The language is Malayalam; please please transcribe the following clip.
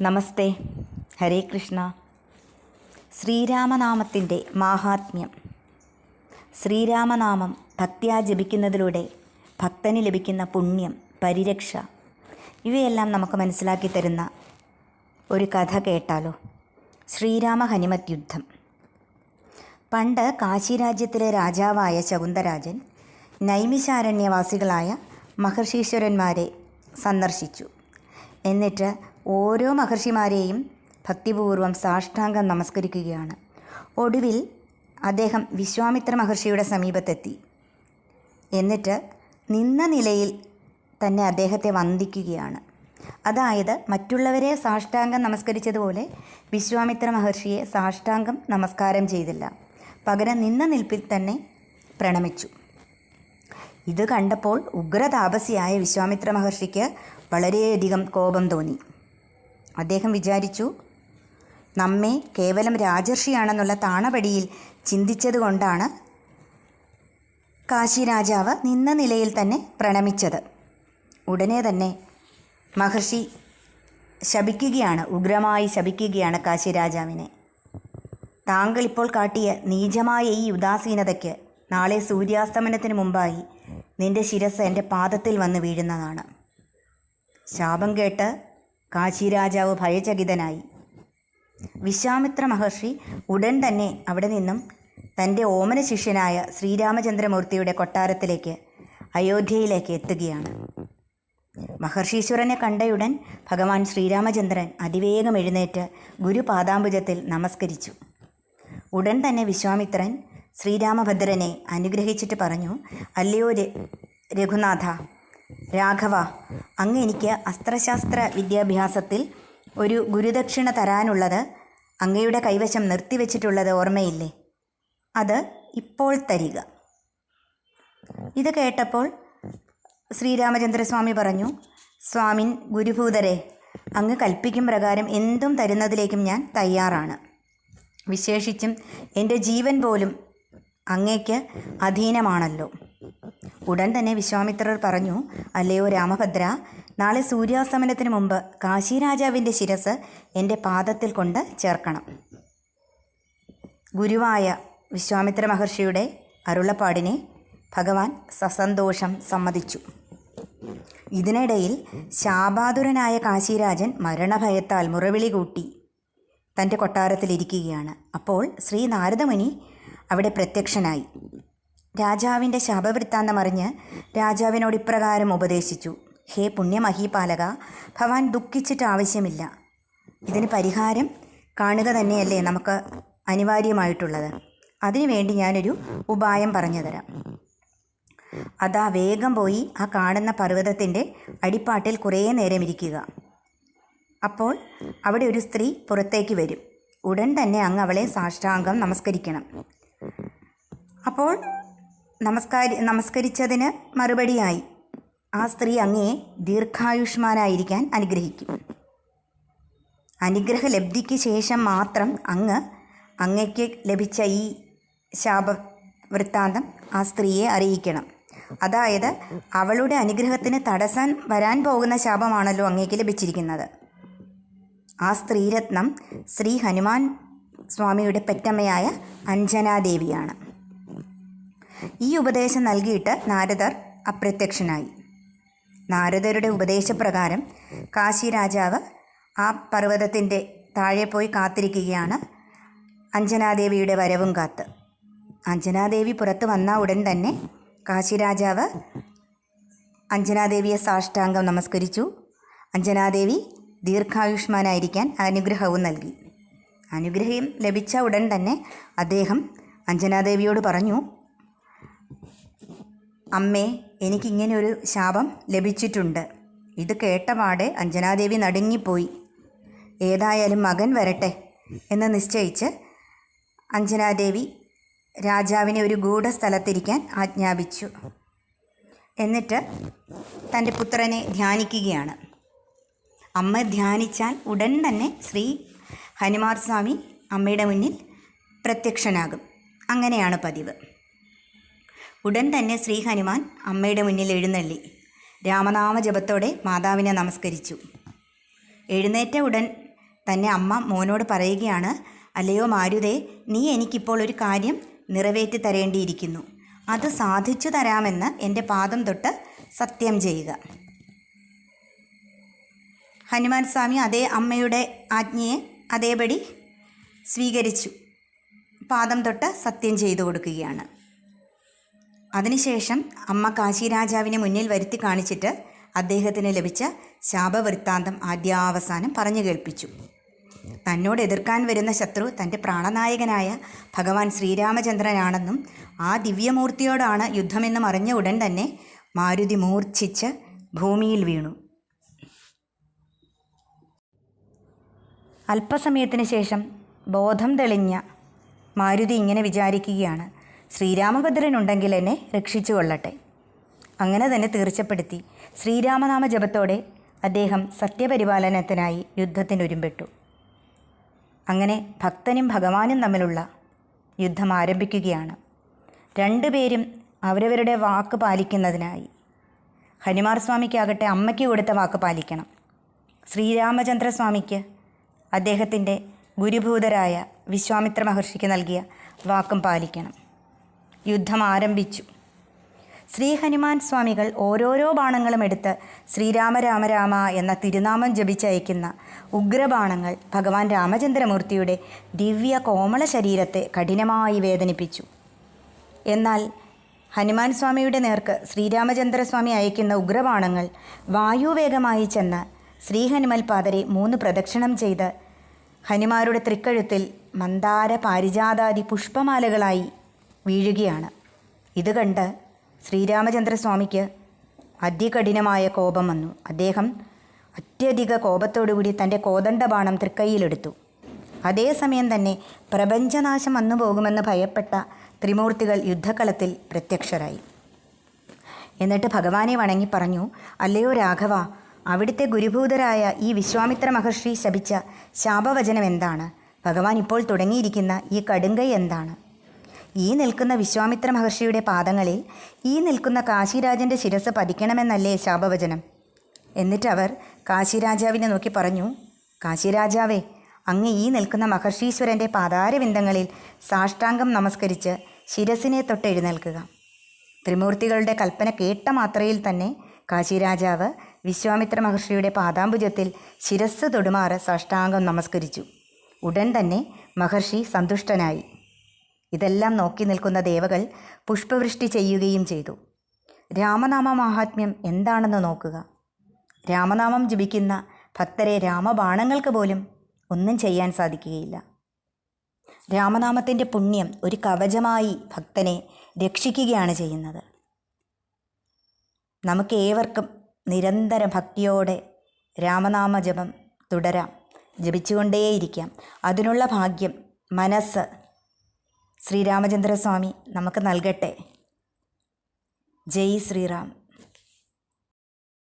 നമസ്തേ. ഹരേ കൃഷ്ണ. ശ്രീരാമനാമത്തിന്റെ മാഹാത്മ്യം. ശ്രീരാമനാമം ഭക്ത്യാ ജപിക്കുന്നതിലൂടെ ഭക്തന് ലഭിക്കുന്ന പുണ്യം പരിരക്ഷ ഇവയെല്ലാം നമുക്ക് മനസ്സിലാക്കി തരുന്ന ഒരു കഥ കേട്ടാലോ? ശ്രീരാമ ഹനുമത് യുദ്ധം. പണ്ട് കാശി രാജ്യത്തിലെ രാജാവായ ശകുന്തരാജൻ നൈമിശാരണ്യവാസികളായ മഹർഷീശ്വരന്മാരെ സന്ദർശിച്ചു. എന്നിട്ട് ഓരോ മഹർഷിമാരെയും ഭക്തിപൂർവം സാഷ്ടാംഗം നമസ്കരിക്കുകയാണ്. ഒടുവിൽ അദ്ദേഹം വിശ്വാമിത്ര മഹർഷിയുടെ സമീപത്തെത്തി. എന്നിട്ട് നിന്ന നിലയിൽ തന്നെ അദ്ദേഹത്തെ വന്ദിക്കുകയാണ്. അതായത് മറ്റുള്ളവരെ സാഷ്ടാംഗം നമസ്കരിച്ചതുപോലെ വിശ്വാമിത്ര മഹർഷിയെ സാഷ്ടാംഗം നമസ്കാരം ചെയ്തില്ല. പകരം നിന്ന നിൽപ്പിൽ തന്നെ പ്രണമിച്ചു. ഇത് കണ്ടപ്പോൾ ഉഗ്രതാപസിയായ വിശ്വാമിത്ര മഹർഷിക്ക് വളരെയധികം കോപം തോന്നി. അദ്ദേഹം വിചാരിച്ചു നമ്മെ കേവലം രാജർഷിയാണെന്നുള്ള താണപടിയിൽ ചിന്തിച്ചതുകൊണ്ടാണ് കാശി രാജാവ് നിന്ന നിലയിൽ തന്നെ പ്രണമിച്ചത്. ഉടനെ തന്നെ മഹർഷി ശപിക്കുകയാണ് ഉഗ്രമായി ശപിക്കുകയാണ് കാശി രാജാവിനെ താങ്കൾ ഇപ്പോൾ കാട്ടിയ നീചമായ ഈ ഉദാസീനതയ്ക്ക് നാളെ സൂര്യാസ്തമനത്തിന് മുമ്പായി നിന്റെ ശിരസ് എന്റെ പാദത്തിൽ വന്ന് വീഴുന്നതാണ്. ശാപം കേട്ട് കാശി രാജാവ് ഭയചകിതനായി. വിശ്വാമിത്ര മഹർഷി ഉടൻ തന്നെ അവിടെ നിന്നും തന്റെ ഓമന ശിഷ്യനായ ശ്രീരാമചന്ദ്രമൂർത്തിയുടെ കൊട്ടാരത്തിലേക്ക് അയോധ്യയിലേക്ക് എത്തുകയാണ്. മഹർഷീശ്വരനെ കണ്ടയുടൻ ഭഗവാൻ ശ്രീരാമചന്ദ്രൻ അതിവേഗം എഴുന്നേറ്റ് ഗുരുപാദാംബുജത്തിൽ നമസ്കരിച്ചു. ഉടൻ തന്നെ വിശ്വാമിത്രൻ ശ്രീരാമഭദ്രനെ അനുഗ്രഹിച്ചിട്ട് പറഞ്ഞു അല്ലയോ രഘുനാഥ രാഘവ അങ്ങ് എനിക്ക് അസ്ത്രശാസ്ത്ര വിദ്യാഭ്യാസത്തിൽ ഒരു ഗുരുദക്ഷിണ തരാനുള്ളത് അങ്ങയുടെ കൈവശം നിർത്തിവെച്ചിട്ടുള്ളത് ഓർമ്മയില്ലേ? അത് ഇപ്പോൾ തരിക. ഇത് കേട്ടപ്പോൾ ശ്രീരാമചന്ദ്രസ്വാമി പറഞ്ഞു സ്വാമിൻ ഗുരുഭൂതരെ അങ്ങ് കൽപ്പിക്കും പ്രകാരം എന്തും തരുന്നതിലേക്കും ഞാൻ തയ്യാറാണ്. വിശേഷിച്ചും എന്റെ ജീവൻ പോലും അങ്ങേക്ക് അധീനമാണല്ലോ. ഉടൻ തന്നെ വിശ്വാമിത്രർ പറഞ്ഞു അല്ലയോ രാമഭദ്ര നാളെ സൂര്യാസ്തമനത്തിന് മുമ്പ് കാശി രാജാവിന്റെ ശിരസ് എന്റെ പാദത്തിൽ കൊണ്ട് ചേർക്കണം. ഗുരുവായ വിശ്വാമിത്ര മഹർഷിയുടെ അരുളപ്പാടിനെ ഭഗവാൻ സസന്തോഷം സമ്മതിച്ചു. ഇതിനിടയിൽ ശാപാതുരനായ കാശിരാജൻ മരണഭയത്താൽ മുറവിളി കൂട്ടി തന്റെ കൊട്ടാരത്തിലിരിക്കുകയാണ്. അപ്പോൾ ശ്രീ നാരദമുനി അവിടെ പ്രത്യക്ഷനായി. രാജാവിന്റെ ശാപവൃത്താന്തം അറിഞ്ഞ് രാജാവിനോട് ഇപ്രകാരം ഉപദേശിച്ചു. ഹേ പുണ്യമഹീപാലക ഭവാൻ ദുഃഖിച്ചിട്ട് ആവശ്യമില്ല. ഇതിന് പരിഹാരം കാണുക തന്നെയല്ലേ നമുക്ക് അനിവാര്യമായിട്ടുള്ളത്. അതിനുവേണ്ടി ഞാനൊരു ഉപായം പറഞ്ഞു തരാം. അതാ വേഗം പോയി ആ കാണുന്ന പർവതത്തിന്റെ അടിപ്പാട്ടിൽ കുറേ നേരം ഇരിക്കുക. അപ്പോൾ അവിടെ ഒരു സ്ത്രീ പുറത്തേക്ക് വരും. ഉടൻ തന്നെ അങ്ങ് അവളെ സാഷ്ടാംഗം നമസ്കരിക്കണം. അപ്പോൾ നമസ്കാരി നമസ്കരിച്ചതിന് മറുപടിയായി. ആ സ്ത്രീ അങ്ങയെ ദീർഘായുഷ്മാനായിരിക്കാൻ അനുഗ്രഹിക്കും. അനുഗ്രഹ ലബ്ധിക്ക് ശേഷം മാത്രം അങ്ങ് അങ്ങയ്ക്ക് ലഭിച്ച ഈ ശാപ വൃത്താന്തം ആ സ്ത്രീയെ അറിയിക്കണം. അതായത് അവളുടെ അനുഗ്രഹത്തിന് തടസ്സം വരാൻ പോകുന്ന ശാപമാണല്ലോ അങ്ങേക്ക് ലഭിച്ചിരിക്കുന്നത്. ആ സ്ത്രീരത്നം ശ്രീ ഹനുമാൻ സ്വാമിയുടെ പെറ്റമ്മയായ അഞ്ജനാദേവിയാണ്. ഈ ഉപദേശം നൽകിയിട്ട് നാരദർ അപ്രത്യക്ഷനായി. നാരദരുടെ ഉപദേശപ്രകാരം കാശി രാജാവ് ആ പർവതത്തിന്റെ താഴെ പോയി കാത്തിരിക്കുകയാണ്. അഞ്ജനാദേവിയുടെ വരവും കാത്ത്. അഞ്ജനാദേവി പുറത്ത് വന്ന ഉടൻ തന്നെ കാശി രാജാവ് അഞ്ജനാദേവിയെ സാഷ്ടാംഗം നമസ്കരിച്ചു. അഞ്ജനാദേവി ദീർഘായുഷ്മാനായിരിക്കാൻ അനുഗ്രഹവും നൽകി. അനുഗ്രഹം ലഭിച്ച ഉടൻ തന്നെ അദ്ദേഹം അഞ്ജനാദേവിയോട് പറഞ്ഞു അമ്മേ എനിക്കിങ്ങനെ ഒരു ശാപം ലഭിച്ചിട്ടുണ്ട്. ഇത് കേട്ടപാടെ അഞ്ജനാദേവി നടുങ്ങിപ്പോയി. ഏതായാലും മകൻ വരട്ടെ എന്ന് നിശ്ചയിച്ച് അഞ്ജനാദേവി രാജാവിനെ ഒരു ഗൂഢസ്ഥലത്തിരിക്കാൻ ആജ്ഞാപിച്ചു. എന്നിട്ട് തന്റെ പുത്രനെ ധ്യാനിക്കുകയാണ്. അമ്മ ധ്യാനിച്ചാൽ ഉടൻ തന്നെ ശ്രീ ഹനുമാർ സ്വാമി അമ്മയുടെ മുന്നിൽ പ്രത്യക്ഷനാകും. അങ്ങനെയാണ് പതിവ്. ഉടൻ തന്നെ ശ്രീ ഹനുമാൻ അമ്മയുടെ മുന്നിൽ എഴുന്നള്ളി. രാമനാമ ജപത്തോടെ മാതാവിനെ നമസ്കരിച്ചു. എഴുന്നേറ്റ ഉടൻ തന്നെ അമ്മ മോനോട് പറയുകയാണ് അല്ലയോ മാരുതേ നീ എനിക്കിപ്പോൾ ഒരു കാര്യം നിറവേറ്റി തരേണ്ടിയിരിക്കുന്നു. അത് സാധിച്ചു തരാമെന്ന് എന്റെ പാദം തൊട്ട് സത്യം ചെയ്യുക. ഹനുമാൻ സ്വാമി അതേ അമ്മയുടെ ആജ്ഞയെ അതേപടി സ്വീകരിച്ചു. പാദം തൊട്ട് സത്യം ചെയ്തു കൊടുക്കുകയാണ്. അതിനുശേഷം അമ്മ കാശിരാജാവിനെ മുന്നിൽ വരുത്തി കാണിച്ചിട്ട് അദ്ദേഹത്തിന് ലഭിച്ച ശാപവൃത്താന്തം ആദ്യാവസാനം പറഞ്ഞു കേൾപ്പിച്ചു. തന്നോട് എതിർക്കാൻ വരുന്ന ശത്രു തന്റെ പ്രാണനായകനായ ഭഗവാൻ ശ്രീരാമചന്ദ്രനാണെന്നും ആ ദിവ്യമൂർത്തിയോടാണ് യുദ്ധമെന്നും അറിഞ്ഞ ഉടൻ തന്നെ മാരുതി മൂർച്ഛിച്ച് ഭൂമിയിൽ വീണു. അല്പസമയത്തിന് ശേഷം ബോധം തെളിഞ്ഞ മാരുതി ഇങ്ങനെ വിചാരിക്കുകയാണ്. ശ്രീരാമഭദ്രനുണ്ടെങ്കിൽ എന്നെ രക്ഷിച്ചു കൊള്ളട്ടെ അങ്ങനെ തന്നെ തീർച്ചപ്പെടുത്തി ശ്രീരാമനാമ ജപത്തോടെ അദ്ദേഹം സത്യപരിപാലനത്തിനായി യുദ്ധത്തിനൊരുമ്പെട്ടു. അങ്ങനെ ഭക്തനും ഭഗവാനും തമ്മിലുള്ള യുദ്ധം ആരംഭിക്കുകയാണ്. രണ്ടുപേരും അവരവരുടെ വാക്ക് പാലിക്കുന്നതിനായി. ഹനുമാർ സ്വാമിക്കാകട്ടെ അമ്മയ്ക്ക് കൊടുത്ത വാക്ക് പാലിക്കണം. ശ്രീരാമചന്ദ്രസ്വാമിക്ക് അദ്ദേഹത്തിന്റെ ഗുരുഭൂതരായ വിശ്വാമിത്ര മഹർഷിക്ക് നൽകിയ വാക്കും പാലിക്കണം. യുദ്ധം ആരംഭിച്ചു ശ്രീ ഹനുമാൻ സ്വാമികൾ ഓരോരോ ബാണങ്ങളും എടുത്ത് ശ്രീരാമ രാമ രാമ എന്ന തിരുനാമം ജപിച്ചയക്കുന്ന ഉഗ്രബാണങ്ങൾ ഭഗവാൻ രാമചന്ദ്രമൂർത്തിയുടെ ദിവ്യ കോമള ശരീരത്തെ കഠിനമായി വേദനിപ്പിച്ചു. എന്നാൽ ഹനുമാൻ സ്വാമിയുടെ നേർക്ക് ശ്രീരാമചന്ദ്രസ്വാമി അയക്കുന്ന ഉഗ്രബാണങ്ങൾ വായുവേഗമായി ചെന്ന് ശ്രീഹനുമൽ പാതരെ മൂന്ന് പ്രദക്ഷിണം ചെയ്ത് ഹനുമാരുടെ തൃക്കഴുത്തിൽ മന്ദാര പാരിജാതാദി പുഷ്പമാലകളായി വീഴുകയാണ്. ഇത് കണ്ട് ശ്രീരാമചന്ദ്രസ്വാമിക്ക് അതികഠിനമായ കോപം വന്നു. അദ്ദേഹം അത്യധിക കോപത്തോടുകൂടി തന്റെ കോദണ്ഡബാണം തൃക്കൈയിലെടുത്തു. അതേസമയം തന്നെ പ്രപഞ്ചനാശം വന്നു പോകുമെന്ന് ഭയപ്പെട്ട ത്രിമൂർത്തികൾ യുദ്ധക്കളത്തിൽ പ്രത്യക്ഷരായി. എന്നിട്ട് ഭഗവാനെ വണങ്ങി പറഞ്ഞു അല്ലയോ രാഘവ അവിടുത്തെ ഗുരുഭൂതരായ ഈ വിശ്വാമിത്ര മഹർഷി ശപിച്ച ശാപവചനം എന്താണ് ഭഗവാൻ ഇപ്പോൾ തുടങ്ങിയിരിക്കുന്ന ഈ കടുങ്കൈ എന്താണ്? ഈ നിൽക്കുന്ന വിശ്വാമിത്ര മഹർഷിയുടെ പാദങ്ങളിൽ ഈ നിൽക്കുന്ന കാശിരാജന്റെ ശിരസ് പതിക്കണമെന്നല്ലേ ശാപവചനം? എന്നിട്ട് അവർ കാശിരാജാവിനെ നോക്കി പറഞ്ഞു കാശിരാജാവേ അങ്ങ് ഈ നിൽക്കുന്ന മഹർഷീശ്വരന്റെ പാതാരവിന്ദങ്ങളിൽ സാഷ്ടാംഗം നമസ്കരിച്ച് ശിരസിനെ തൊട്ട് എഴുന്നേൽക്കുക. ത്രിമൂർത്തികളുടെ കൽപ്പന കേട്ട മാത്രയിൽ തന്നെ കാശിരാജാവ് വിശ്വാമിത്ര മഹർഷിയുടെ പാദാംബുജത്തിൽ ശിരസ് തൊടുമാറ് സാഷ്ടാംഗം നമസ്കരിച്ചു. ഉടൻ തന്നെ മഹർഷി സന്തുഷ്ടനായി. ഇതെല്ലാം നോക്കി നിൽക്കുന്ന ദേവകൾ പുഷ്പവൃഷ്ടി ചെയ്യുകയും ചെയ്തു. രാമനാമ മാഹാത്മ്യം എന്താണെന്ന് നോക്കുക. രാമനാമം ജപിക്കുന്ന ഭക്തരെ രാമബാണങ്ങൾക്ക് പോലും ഒന്നും ചെയ്യാൻ സാധിക്കുകയില്ല. രാമനാമത്തിന്റെ പുണ്യം ഒരു കവചമായി ഭക്തനെ രക്ഷിക്കുകയാണ് ചെയ്യുന്നത്. നമുക്ക് ഏവർക്കും നിരന്തര ഭക്തിയോടെ രാമനാമ ജപം തുടരാം. ജപിച്ചുകൊണ്ടേയിരിക്കാം. അതിനുള്ള ഭാഗ്യം മനസ്സ് ശ്രീരാമചന്ദ്രസ്വാമി നമുക്ക് നൽകട്ടെ. ജയ് ശ്രീറാം.